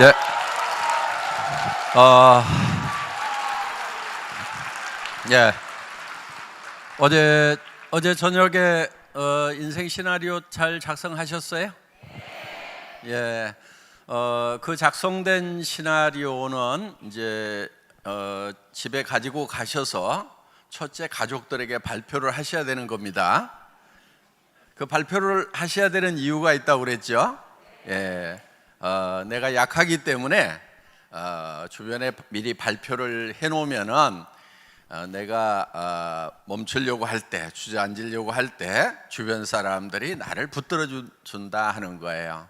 네. 어, 예. 어제 어제 저녁에 어, 인생 시나리오 잘 작성하셨어요? 예. 어, 그 작성된 시나리오는 이제 어, 집에 가지고 가셔서 첫째 가족들에게 발표를 하셔야 되는 겁니다. 그 발표를 하셔야 되는 이유가 있다고 그랬죠. 예, 어, 내가 약하기 때문에 어, 주변에 미리 발표를 해놓으면은 어, 내가 어, 멈추려고 할 때, 주저앉으려고 할 때 주변 사람들이 나를 붙들어 주- 준다 하는 거예요.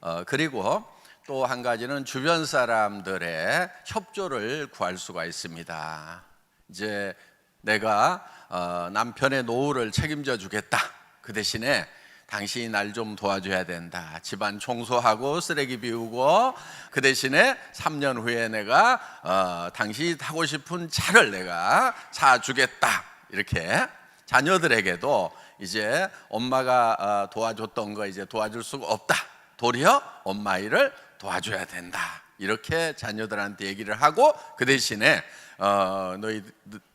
어, 그리고 또 한 가지는 주변 사람들의 협조를 구할 수가 있습니다. 이제 내가 어, 남편의 노후를 책임져 주겠다. 그 대신에 당신이 날 좀 도와줘야 된다. 집안 청소하고 쓰레기 비우고 그 대신에 3년 후에 내가 어, 당신이 타고 싶은 차를 내가 사주겠다. 이렇게 자녀들에게도 이제 엄마가 어, 도와줬던 거 이제 도와줄 수가 없다. 도리어 엄마 일을 도와줘야 된다. 이렇게 자녀들한테 얘기를 하고 그 대신에 어, 너희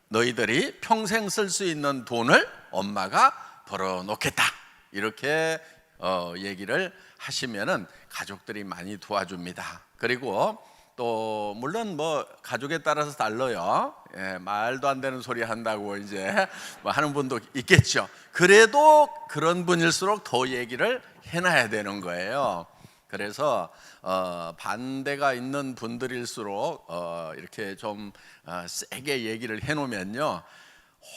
너희들이 평생 쓸 수 있는 돈을 엄마가 벌어 놓겠다. 이렇게 어, 얘기를 하시면은 가족들이 많이 도와줍니다. 그리고 또 물론 뭐 가족에 따라서 달라요. 예, 말도 안 되는 소리 한다고 이제 뭐 하는 분도 있겠죠. 그래도 그런 분일수록 더 얘기를 해놔야 되는 거예요. 그래서 어, 반대가 있는 분들일수록 어, 이렇게 좀 어, 세게 얘기를 해놓으면요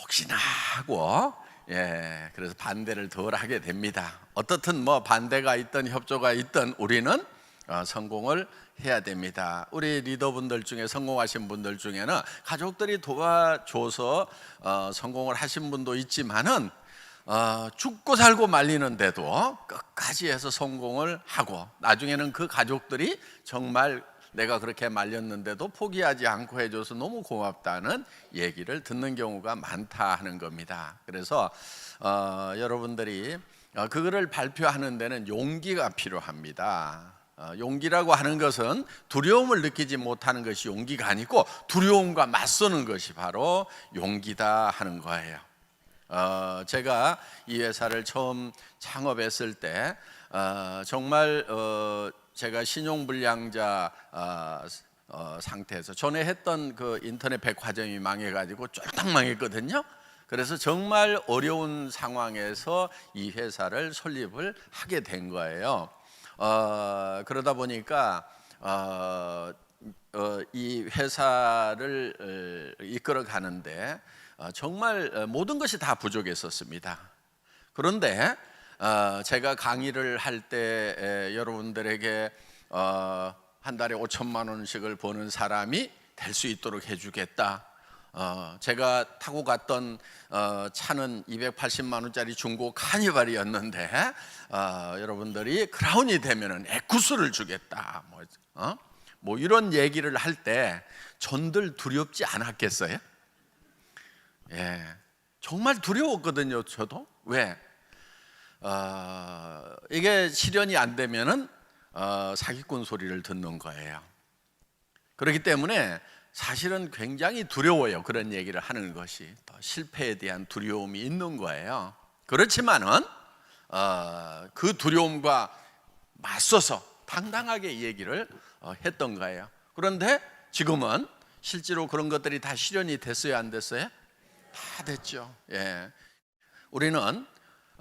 혹시나 하고 예 그래서 반대를 덜 하게 됩니다. 어떻든 뭐 반대가 있든 협조가 있든 우리는 어, 성공을 해야 됩니다. 우리 리더분들 중에 성공하신 분들 중에는 가족들이 도와줘서 어, 성공을 하신 분도 있지만은 어, 죽고 살고 말리는데도 끝까지 해서 성공을 하고 나중에는 그 가족들이 정말 내가 그렇게 말렸는데도 포기하지 않고 해줘서 너무 고맙다는 얘기를 듣는 경우가 많다 하는 겁니다. 그래서 어, 여러분들이 어, 그거를 발표하는 데는 용기가 필요합니다. 어, 용기라고 하는 것은 두려움을 느끼지 못하는 것이 용기가 아니고 두려움과 맞서는 것이 바로 용기다 하는 거예요. 어, 제가 이 회사를 처음 창업했을 때 어, 정말 어, 제가 신용불량자 어, 어, 상태에서 전에 했던 그 인터넷 백화점이 망해가지고 쫄딱 망했거든요. 그래서 정말 어려운 상황에서 이 회사를 설립을 하게 된 거예요. 어, 그러다 보니까 어, 어, 이 회사를 어, 이끌어 가는데 어, 정말 어, 모든 것이 다 부족했었습니다. 그런데 어, 제가 강의를 할 때 여러분들에게 어, 한 달에 5천만 원씩을 버는 사람이 될 수 있도록 해주겠다. 어, 제가 타고 갔던 어, 차는 280만 원짜리 중고 카니발이었는데 어, 여러분들이 크라운이 되면은 에쿠스를 주겠다. 뭐, 어? 뭐 이런 얘기를 할 때 전들 두렵지 않았겠어요? 예, 정말 두려웠거든요. 저도 왜? 어, 이게 실현이 안 되면은 어, 사기꾼 소리를 듣는 거예요. 그렇기 때문에 사실은 굉장히 두려워요. 그런 얘기를 하는 것이 또 실패에 대한 두려움이 있는 거예요. 그렇지만은 어, 그 두려움과 맞서서 당당하게 얘기를 어, 했던 거예요. 그런데 지금은 실제로 그런 것들이 다 실현이 됐어요, 안 됐어요? 다 됐죠. 예. 우리는 어,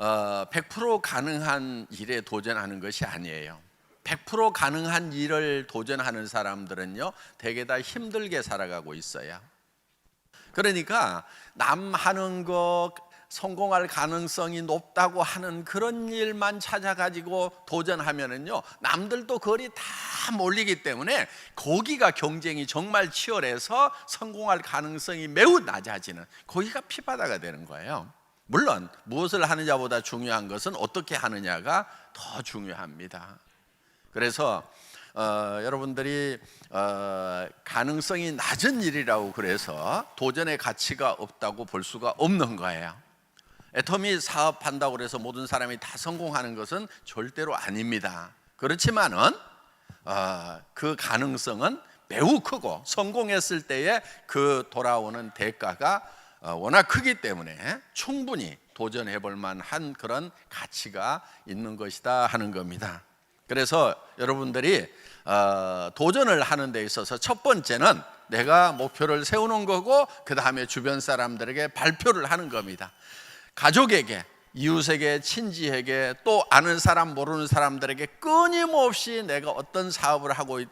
100% 가능한 일에 도전하는 것이 아니에요. 100% 가능한 일을 도전하는 사람들은요, 대개 다 힘들게 살아가고 있어요. 그러니까 남 하는 거 성공할 가능성이 높다고 하는 그런 일만 찾아가지고 도전하면은요, 남들도 거리 다 몰리기 때문에 거기가 경쟁이 정말 치열해서 성공할 가능성이 매우 낮아지는 거기가 피바다가 되는 거예요. 물론 무엇을 하느냐보다 중요한 것은 어떻게 하느냐가 더 중요합니다. 그래서 어, 여러분들이 어, 가능성이 낮은 일이라고 그래서 도전의 가치가 없다고 볼 수가 없는 거예요. 애터미 사업한다고 그래서 모든 사람이 다 성공하는 것은 절대로 아닙니다. 그렇지만은 어, 그 가능성은 매우 크고 성공했을 때에 그 돌아오는 대가가 어, 워낙 크기 때문에 충분히 도전해 볼 만한 그런 가치가 있는 것이다 하는 겁니다. 그래서 여러분들이 어, 도전을 하는 데 있어서 첫 번째는 내가 목표를 세우는 거고 그 다음에 주변 사람들에게 발표를 하는 겁니다. 가족에게 이웃에게 친지에게 또 아는 사람 모르는 사람들에게 끊임없이 내가 어떤 사업을 하고 있-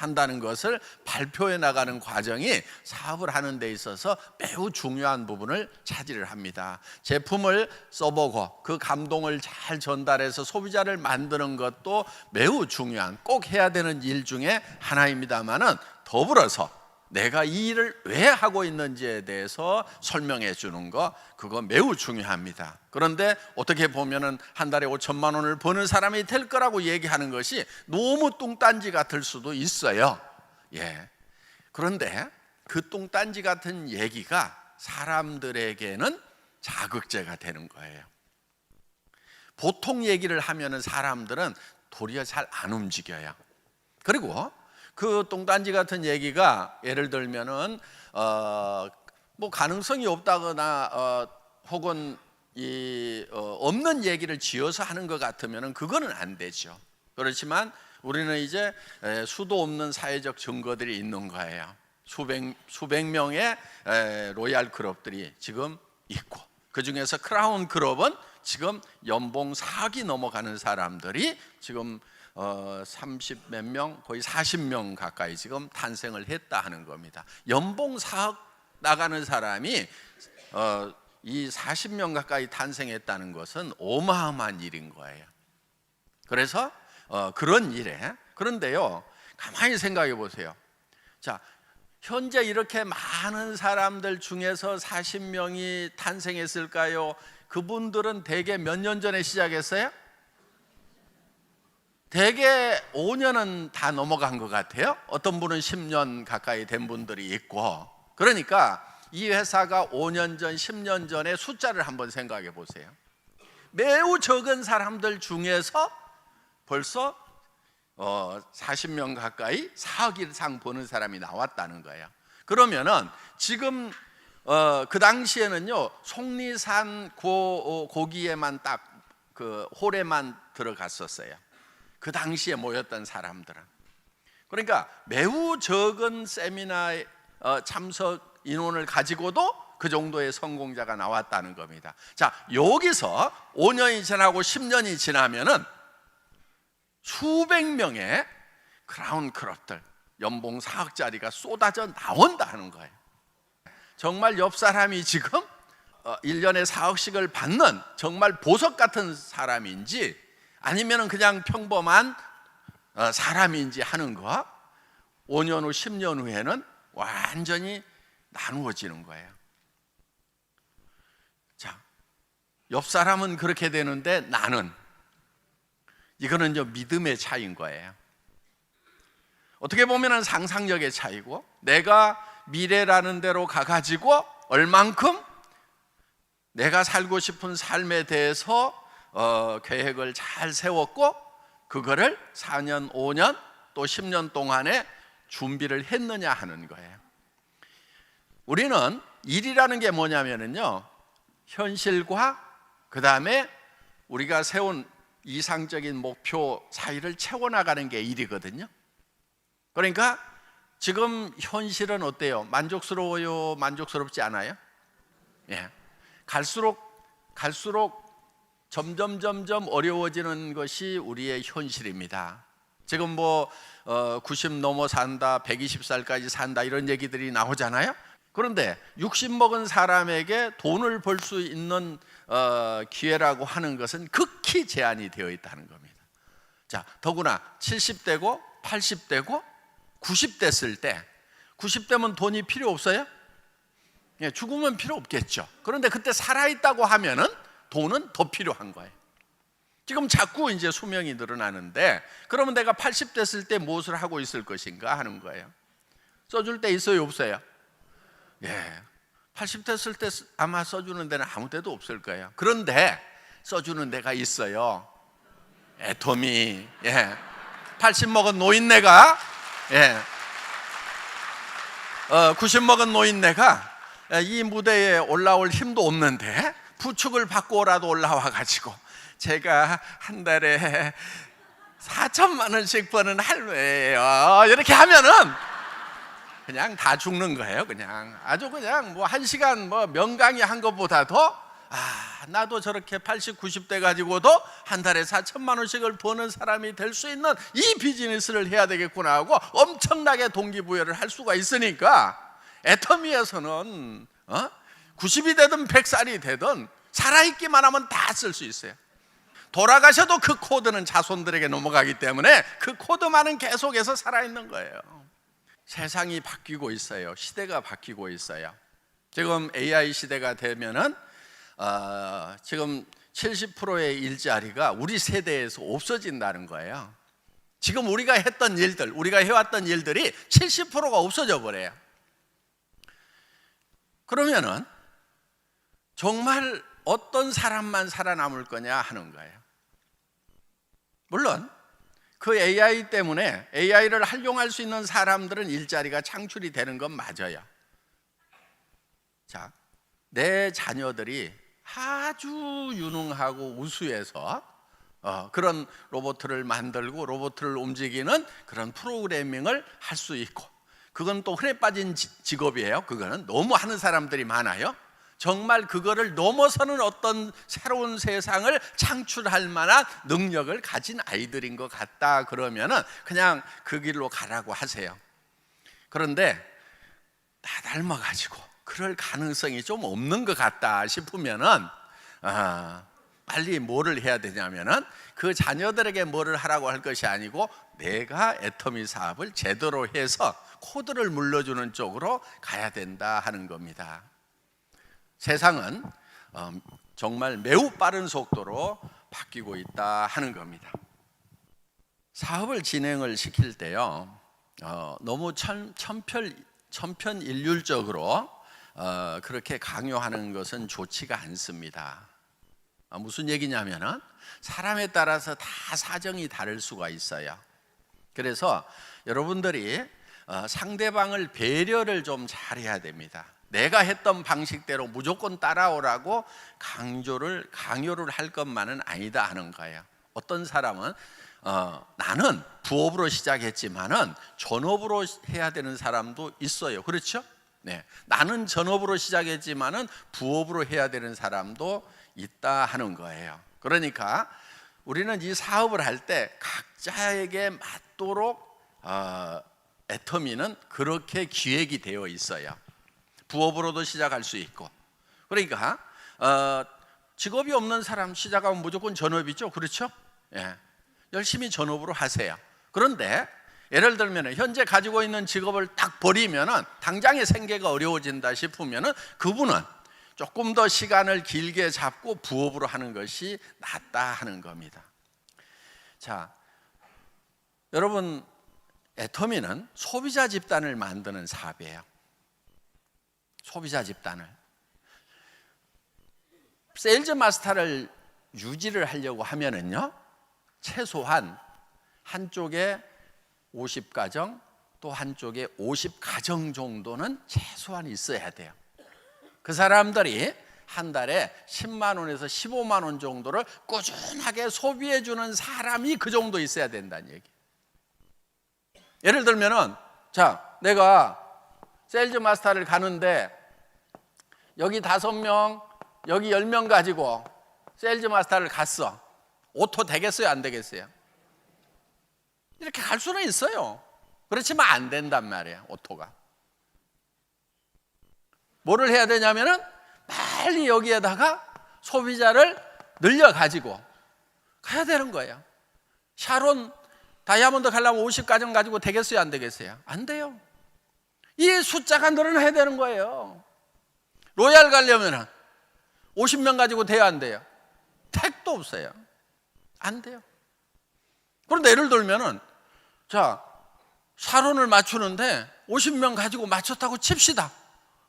한, 한다는 것을 발표해 나가는 과정이 사업을 하는 데 있어서 매우 중요한 부분을 차지를 합니다. 제품을 써보고 그 감동을 잘 전달해서 소비자를 만드는 것도 매우 중요한 꼭 해야 되는 일 중에 하나입니다만은 더불어서 내가 이 일을 왜 하고 있는지에 대해서 설명해 주는 거 그거 매우 중요합니다. 그런데 어떻게 보면은 한 달에 5천만 원을 버는 사람이 될 거라고 얘기하는 것이 너무 뚱딴지 같을 수도 있어요. 예. 그런데 그 뚱딴지 같은 얘기가 사람들에게는 자극제가 되는 거예요. 보통 얘기를 하면은 사람들은 도리어 잘 안 움직여요. 그리고 그 똥단지 같은 얘기가 예를 들면은 어 뭐 가능성이 없다거나 어 혹은 이 어, 없는 얘기를 지어서 하는 것 같으면은 그거는 안 되죠. 그렇지만 우리는 이제 에, 수도 없는 사회적 증거들이 있는 거예요. 수백 수백 명의 에, 로얄 클럽들이 지금 있고 그 중에서 크라운 클럽은 지금 연봉 4기 넘어가는 사람들이 지금 어, 30몇 명, 거의 40명 가까이 지금 탄생을 했다 하는 겁니다. 연봉 4억 나가는 사람이 어, 이 40명 가까이 탄생했다는 것은 어마어마한 일인 거예요. 그래서 어, 그런 일에 그런데요 가만히 생각해 보세요. 자 현재 이렇게 많은 사람들 중에서 40명이 탄생했을까요? 그분들은 대개 몇 년 전에 시작했어요? 대개 5년은 다 넘어간 것 같아요. 어떤 분은 10년 가까이 된 분들이 있고. 그러니까 이 회사가 5년 전, 10년 전에 숫자를 한번 생각해 보세요. 매우 적은 사람들 중에서 벌써 어, 40명 가까이 4억 이상 버는 사람이 나왔다는 거예요. 그러면은 지금 어, 그 당시에는요 속리산 고, 고기에만 딱 그 홀에만 들어갔었어요. 그 당시에 모였던 사람들은 그러니까 매우 적은 세미나에 어, 참석 인원을 가지고도 그 정도의 성공자가 나왔다는 겁니다. 자 여기서 5년이 지나고 10년이 지나면은 수백 명의 크라운 클럽들 연봉 4억짜리가 쏟아져 나온다 하는 거예요. 정말 옆 사람이 지금 어, 1년에 4억씩을 받는 정말 보석 같은 사람인지 아니면 그냥 평범한 어, 사람인지 하는 거 5년 후 10년 후에는 완전히 나누어지는 거예요. 자, 옆 사람은 그렇게 되는데 나는 이거는 저 믿음의 차이인 거예요. 어떻게 보면 상상력의 차이고 내가 미래라는 대로 가가지고 얼만큼 내가 살고 싶은 삶에 대해서 어, 계획을 잘 세웠고 그거를 4년, 5년 또 10년 동안에 준비를 했느냐 하는 거예요. 우리는 일이라는 게 뭐냐면은요 현실과 그 다음에 우리가 세운 이상적인 목표 사이를 채워 나가는 게 일이거든요. 그러니까 지금 현실은 어때요? 만족스러워요? 만족스럽지 않아요? 예. 갈수록 갈수록 점점 점점 어려워지는 것이 우리의 현실입니다. 지금 뭐 어, 90 넘어 산다, 120살까지 산다 이런 얘기들이 나오잖아요. 그런데 60 먹은 사람에게 돈을 벌 수 있는 어, 기회라고 하는 것은 극히 제한이 되어 있다는 겁니다. 자, 더구나 70대고 80대고 90대 쓸 때 90대면 돈이 필요 없어요? 예, 죽으면 필요 없겠죠. 그런데 그때 살아있다고 하면은 돈은 더 필요한 거예요. 지금 자꾸 이제 수명이 늘어나는데 그러면 내가 80대 쓸때 무엇을 하고 있을 것인가 하는 거예요. 써줄 때 있어요, 없어요? 예. 80대 쓸때 아마 써주는 데는 아무 데도 없을 거예요. 그런데 써주는 데가 있어요. 애토미. 예. 80 먹은 노인네가 예. 어, 90 먹은 노인네가 이 무대에 올라올 힘도 없는데 부축을 받고라도 올라와 가지고 제가 한 달에 4천만 원씩 버는 할매예요. 이렇게 하면은 그냥 다 죽는 거예요. 그냥 아주 그냥 뭐 한 시간 뭐 명강의 한 것보다도 아 나도 저렇게 80, 90대 가지고도 한 달에 4천만 원씩을 버는 사람이 될 수 있는 이 비즈니스를 해야 되겠구나 하고 엄청나게 동기부여를 할 수가 있으니까 애터미에서는 어? 90이 되든 100살이 되든 살아있기만 하면 다 쓸 수 있어요. 돌아가셔도 그 코드는 자손들에게 넘어가기 때문에 그 코드만은 계속해서 살아있는 거예요. 세상이 바뀌고 있어요. 시대가 바뀌고 있어요. 지금 AI 시대가 되면은 어, 지금 70%의 일자리가 우리 세대에서 없어진다는 거예요. 지금 우리가 했던 일들, 우리가 해왔던 일들이 70%가 없어져 버려요. 그러면은 정말 어떤 사람만 살아남을 거냐 하는 거예요. 물론 그 AI 때문에 AI를 활용할 수 있는 사람들은 일자리가 창출이 되는 건 맞아요. 자, 내 자녀들이 아주 유능하고 우수해서 어, 그런 로봇을 만들고 로봇을 움직이는 그런 프로그래밍을 할 수 있고 그건 또 흔해 빠진 지- 직업이에요. 그거는 너무 하는 사람들이 많아요. 정말 그거를 넘어서는 어떤 새로운 세상을 창출할 만한 능력을 가진 아이들인 것 같다 그러면은 그냥 그 길로 가라고 하세요. 그런데 다 닮아가지고 그럴 가능성이 좀 없는 것 같다 싶으면은 아, 빨리 뭐를 해야 되냐면은 그 자녀들에게 뭐를 하라고 할 것이 아니고 내가 애터미 사업을 제대로 해서 코드를 물려주는 쪽으로 가야 된다 하는 겁니다. 세상은 어, 정말 매우 빠른 속도로 바뀌고 있다 하는 겁니다. 사업을 진행을 시킬 때요, 어, 너무 천, 천편, 천편일률적으로 어, 그렇게 강요하는 것은 좋지가 않습니다. 아, 무슨 얘기냐면은 사람에 따라서 다 사정이 다를 수가 있어요. 그래서 여러분들이 어, 상대방을 배려를 좀 잘해야 됩니다. 내가 했던 방식대로 무조건 따라오라고 강조를 강요를 할 것만은 아니다 하는 거예요. 어떤 사람은 어, 나는 부업으로 시작했지만은 전업으로 해야 되는 사람도 있어요. 그렇죠? 네, 나는 전업으로 시작했지만은 부업으로 해야 되는 사람도 있다 하는 거예요. 그러니까 우리는 이 사업을 할 때 각자에게 맞도록 어, 애터미는 그렇게 기획이 되어 있어요. 부업으로도 시작할 수 있고. 그러니까 어, 직업이 없는 사람 시작하면 무조건 전업이죠. 그렇죠? 예. 열심히 전업으로 하세요. 그런데 예를 들면 현재 가지고 있는 직업을 딱 버리면은 당장의 생계가 어려워진다 싶으면은 그분은 조금 더 시간을 길게 잡고 부업으로 하는 것이 낫다 하는 겁니다. 자, 여러분 애터미는 소비자 집단을 만드는 사업이에요. 소비자 집단을 세일즈 마스터를 유지를 하려고 하면은요 최소한 한쪽에 50가정 또 한쪽에 50가정 정도는 최소한 있어야 돼요. 그 사람들이 한 달에 10만 원에서 15만 원 정도를 꾸준하게 소비해 주는 사람이 그 정도 있어야 된다는 얘기. 예를 들면은 자, 내가 세일즈 마스터를 가는데 여기 다섯 명, 여기 열 명 가지고 세일즈 마스터를 갔어. 오토 되겠어요, 안 되겠어요? 이렇게 갈 수는 있어요. 그렇지만 안 된단 말이에요, 오토가. 뭐를 해야 되냐면은 빨리 여기에다가 소비자를 늘려 가지고 가야 되는 거예요. 샤론 다이아몬드 가려면 50가정 가지고 되겠어요, 안 되겠어요? 안 돼요. 이 숫자가 늘어나야 되는 거예요. 로얄 가려면은 50명 가지고 돼야 안 돼요. 택도 없어요. 안 돼요. 그런데 예를 들면은 자 샤론을 맞추는데 50명 가지고 맞췄다고 칩시다.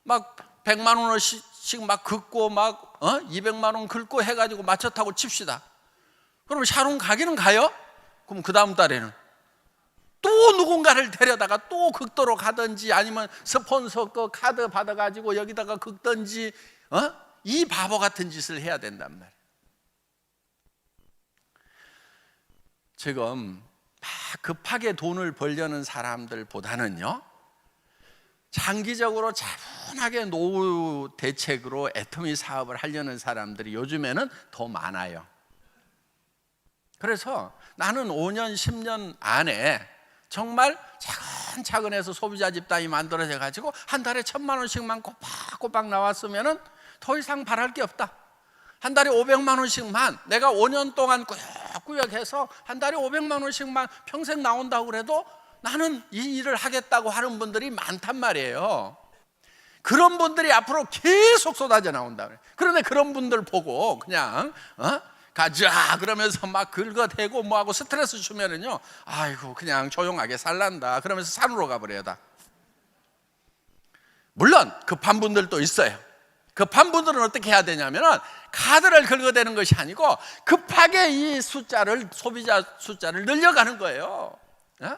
막 100만 원씩 막 긋고 막 어? 200만 원 긁고 해가지고 맞췄다고 칩시다. 그럼 샤론 가기는 가요? 그럼 그 다음 달에는 또 누군가를 데려다가 또 극도로 가든지 아니면 스폰서 거 카드 받아가지고 여기다가 긁든지 어? 이 바보 같은 짓을 해야 된단 말이에요. 지금 막 급하게 돈을 벌려는 사람들보다는요, 장기적으로 차분하게 노후 대책으로 애터미 사업을 하려는 사람들이 요즘에는 더 많아요. 그래서 나는 5년, 10년 안에 정말 차근차근 해서 소비자 집단이 만들어져 가지고 한 달에 천만 원씩만 꼬박꼬박 나왔으면은 더 이상 바랄 게 없다. 한 달에 500만 원씩만 내가 5년 동안 꾸역꾸역 해서 한 달에 500만 원씩만 평생 나온다고 그래도 나는 이 일을 하겠다고 하는 분들이 많단 말이에요. 그런 분들이 앞으로 계속 쏟아져 나온다 그래. 그런데 그런 분들 보고 그냥 어? 가자 그러면서 막 긁어대고 뭐하고 스트레스 주면은요. 아이고 그냥 조용하게 살란다. 그러면서 산으로 가버려다. 물론 급한 분들도 있어요. 급한 분들은 어떻게 해야 되냐면은 카드를 긁어대는 것이 아니고 급하게 이 숫자를 소비자 숫자를 늘려가는 거예요. 어?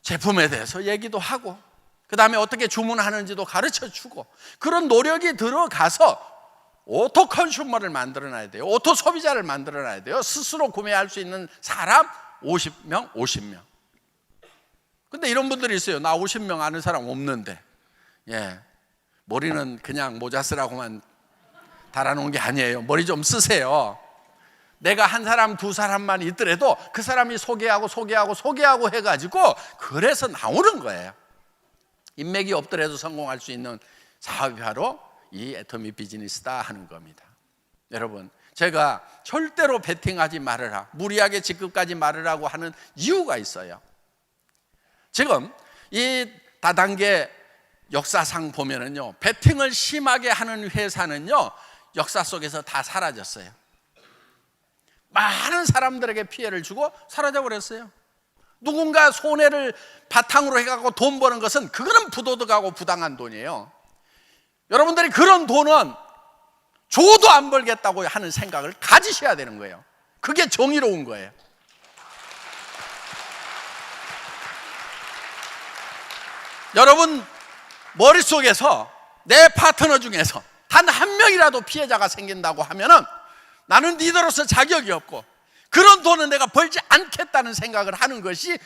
제품에 대해서 얘기도 하고 그 다음에 어떻게 주문하는지도 가르쳐 주고 그런 노력이 들어가서 오토 컨슈머를 만들어 놔야 돼요. 오토 소비자를 만들어 놔야 돼요. 스스로 구매할 수 있는 사람 50명, 50명. 근데 이런 분들이 있어요. 나 50명 아는 사람 없는데. 예. 머리는 그냥 모자 쓰라고만 달아놓은 게 아니에요. 머리 좀 쓰세요. 내가 한 사람, 두 사람만 있더라도 그 사람이 소개하고 소개하고 소개하고 해가지고 그래서 나오는 거예요. 인맥이 없더라도 성공할 수 있는 사업이 바로 이 애터미 비즈니스다 하는 겁니다. 여러분, 제가 절대로 베팅하지 말으라, 무리하게 직급까지 말으라고 하는 이유가 있어요. 지금 이 다단계 역사상 보면은요, 베팅을 심하게 하는 회사는요, 역사 속에서 다 사라졌어요. 많은 사람들에게 피해를 주고 사라져 버렸어요. 누군가 손해를 바탕으로 해갖고 돈 버는 것은 그거는 부도덕하고 부당한 돈이에요. 여러분들이 그런 돈은 줘도 안 벌겠다고 하는 생각을 가지셔야 되는 거예요. 그게 정의로운 거예요. 여러분 머릿속에서 내 파트너 중에서 단 한 명이라도 피해자가 생긴다고 하면은 나는 리더로서 자격이 없고 그런 돈은 내가 벌지 않겠다는 생각을 하는 것이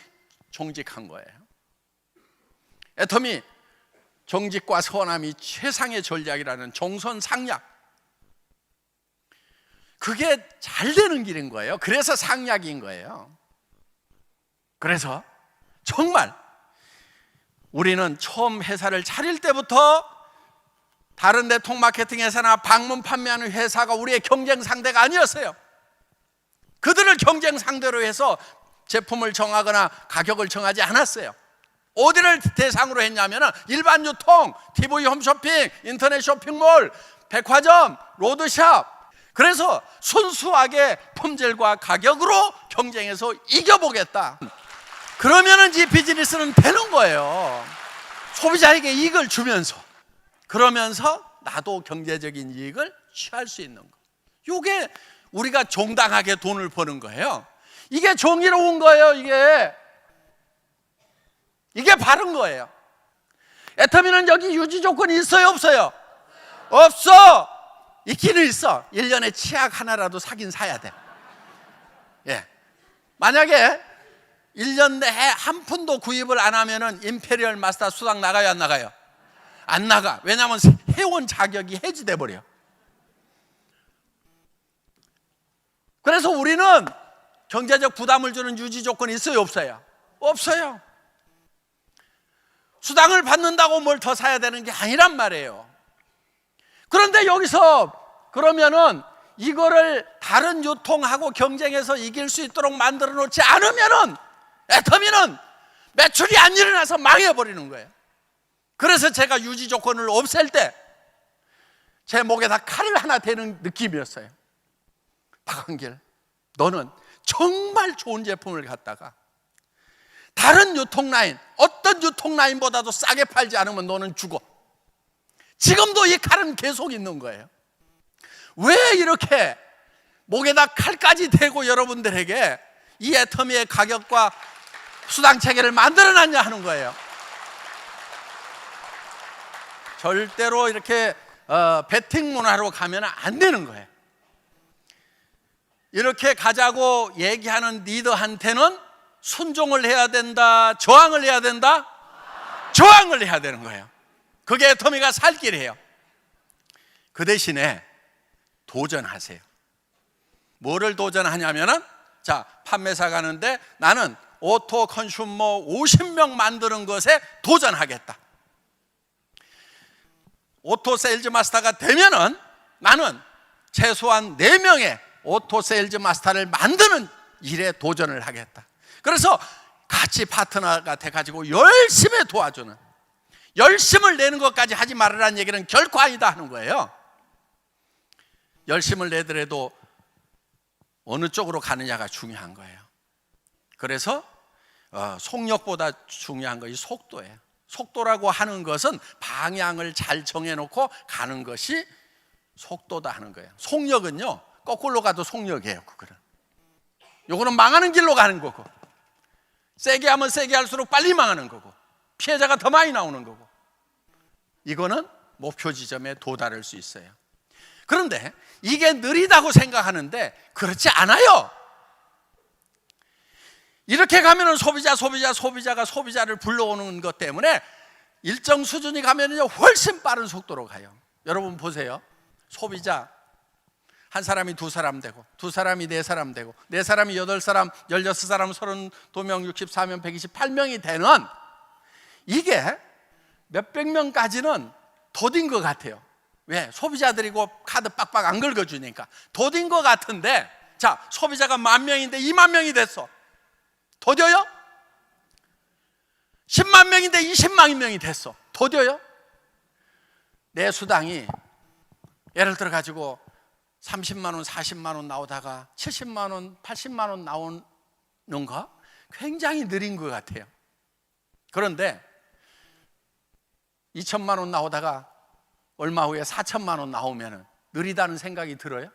정직한 거예요. 애터미 정직과 선함이 최상의 전략이라는 종선상약. 그게 잘 되는 길인 거예요. 그래서 상약인 거예요. 그래서 정말 우리는 처음 회사를 차릴 때부터 다른 네트워크 마케팅 회사나 방문 판매하는 회사가 우리의 경쟁 상대가 아니었어요. 그들을 경쟁 상대로 해서 제품을 정하거나 가격을 정하지 않았어요. 어디를 대상으로 했냐면 일반 유통, TV 홈쇼핑, 인터넷 쇼핑몰, 백화점, 로드샵. 그래서 순수하게 품질과 가격으로 경쟁해서 이겨보겠다. 그러면은 이 비즈니스는 되는 거예요. 소비자에게 이익을 주면서 그러면서 나도 경제적인 이익을 취할 수 있는 거. 요게 우리가 정당하게 돈을 버는 거예요. 이게 정의로운 거예요, 이게. 이게 바른 거예요. 애터미는 여기 유지 조건이 있어요, 없어요? 없어! 있기는 있어. 1년에 치약 하나라도 사긴 사야 돼. 예. 만약에 1년 내에 한 푼도 구입을 안 하면은 임페리얼 마스터 수당 나가요, 안 나가요? 안 나가. 왜냐하면 회원 자격이 해지돼 버려. 그래서 우리는 경제적 부담을 주는 유지 조건이 있어요, 없어요? 없어요. 수당을 받는다고 뭘 더 사야 되는 게 아니란 말이에요. 그런데 여기서 그러면은 이거를 다른 유통하고 경쟁해서 이길 수 있도록 만들어 놓지 않으면은 애터미는 매출이 안 일어나서 망해버리는 거예요. 그래서 제가 유지 조건을 없앨 때 제 목에다 칼을 하나 대는 느낌이었어요. 박한길, 너는 정말 좋은 제품을 갖다가 다른 유통 라인, 어떤 유통 라인보다도 싸게 팔지 않으면 너는 죽어. 지금도 이 칼은 계속 있는 거예요. 왜 이렇게 목에다 칼까지 대고 여러분들에게 이 애터미의 가격과 수당 체계를 만들어 놨냐 하는 거예요. 절대로 이렇게 어, 베팅 문화로 가면 안 되는 거예요. 이렇게 가자고 얘기하는 리더한테는 순종을 해야 된다, 저항을 해야 된다, 저항을 해야 되는 거예요. 그게 애터미가 살 길이에요. 그 대신에 도전하세요. 뭐를 도전하냐면은 자 판매사 가는데 나는 오토 컨슈머 50명 만드는 것에 도전하겠다. 오토 세일즈 마스터가 되면은 나는 최소한 4명의 오토 세일즈 마스터를 만드는 일에 도전을 하겠다. 그래서 같이 파트너가 돼가지고 열심히 도와주는 열심을 내는 것까지 하지 말으라는 얘기는 결코 아니다 하는 거예요. 열심을 내더라도 어느 쪽으로 가느냐가 중요한 거예요. 그래서 어, 속력보다 중요한 것이 속도예요. 속도라고 하는 것은 방향을 잘 정해놓고 가는 것이 속도다 하는 거예요. 속력은요 거꾸로 가도 속력이에요. 그거는. 요거는 망하는 길로 가는 거고 세게 하면 세게 할수록 빨리 망하는 거고 피해자가 더 많이 나오는 거고 이거는 목표 지점에 도달할 수 있어요. 그런데 이게 느리다고 생각하는데 그렇지 않아요. 이렇게 가면은 소비자, 소비자, 소비자가 소비자를 불러오는 것 때문에 일정 수준이 가면은요 훨씬 빠른 속도로 가요. 여러분 보세요. 소비자 한 사람이 두 사람 되고 두 사람이 네 사람 되고 네 사람이 여덟 사람, 열여섯 사람, 서른 두 명, 육십사 명, 백이십팔 명이 되는 이게 몇백 명까지는 더딘 것 같아요. 왜? 소비자들이고 카드 빡빡 안 긁어주니까 더딘 것 같은데 자 소비자가 만 명인데 2만 명이 됐어 더뎌요? 10만 명인데 20만 명이 됐어 더뎌요? 내 수당이 예를 들어 가지고 30만 원, 40만 원 나오다가 70만 원, 80만 원 나오는 거 굉장히 느린 것 같아요. 그런데 2천만 원 나오다가 얼마 후에 4천만 원 나오면 느리다는 생각이 들어요?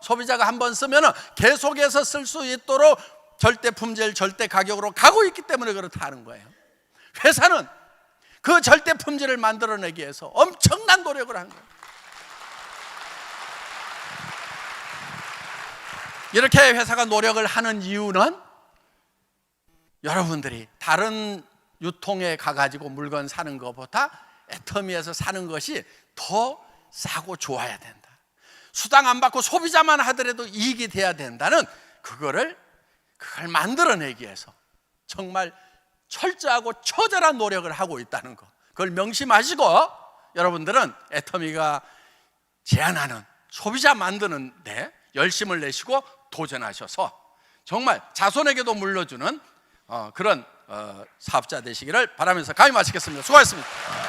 소비자가 한 번 쓰면 계속해서 쓸 수 있도록 절대 품질, 절대 가격으로 가고 있기 때문에 그렇다는 거예요. 회사는 그 절대 품질을 만들어내기 위해서 엄청난 노력을 한 거예요. 이렇게 회사가 노력을 하는 이유는 여러분들이 다른 유통에 가가지고 물건 사는 것보다 애터미에서 사는 것이 더 싸고 좋아야 된다. 수당 안 받고 소비자만 하더라도 이익이 돼야 된다는 그거를 그걸 만들어내기 위해서 정말 철저하고 처절한 노력을 하고 있다는 거. 그걸 명심하시고 여러분들은 애터미가 제안하는 소비자 만드는데 열심을 내시고 도전하셔서 정말 자손에게도 물려주는 어, 그런 어, 사업자 되시기를 바라면서 감히 마치겠습니다. 수고하셨습니다.